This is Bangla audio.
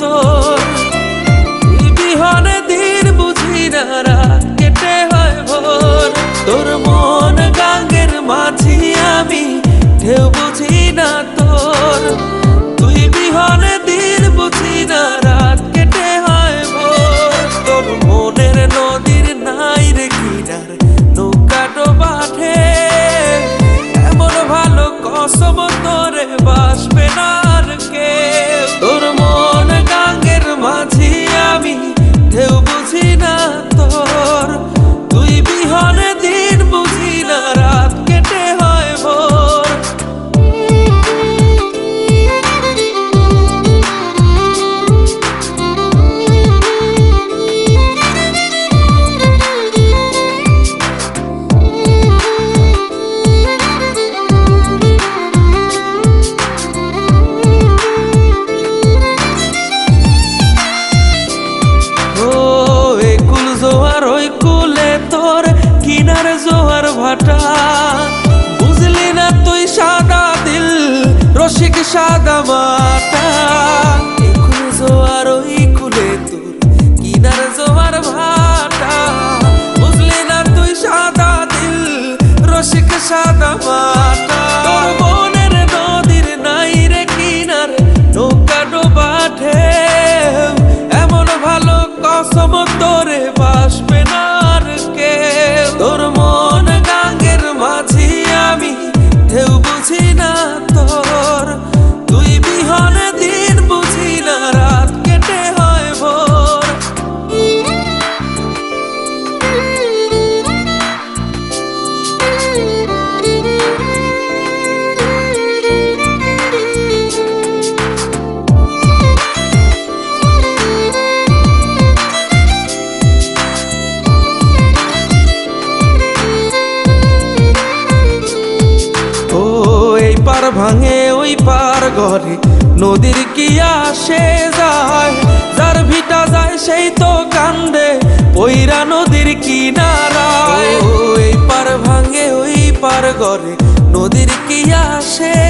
তোর তুই বিহনে দিন বুঝি না কেটে হয় ভোর। তোর মন মাঝি আমি, ঢেউ বুঝি না তোর। তুই বিহনে দিন বুঝি না কেটে হয় ভোর। তোর মনের নদীর নাই রে কিনার কিনার জোয়ার ভাটা। বুঝলি না তুই সাদা দিল রসিক সাদা মাটা পার ভাঙে ওই পার ঘরে। নদীর কি আসে যায় যার ভিটা যায় সেই তো কান্দে। ওইরা নদীর কিনারায়। নারায় ওই পার ভাঙে ওই পার ঘরে নদীর কি আসে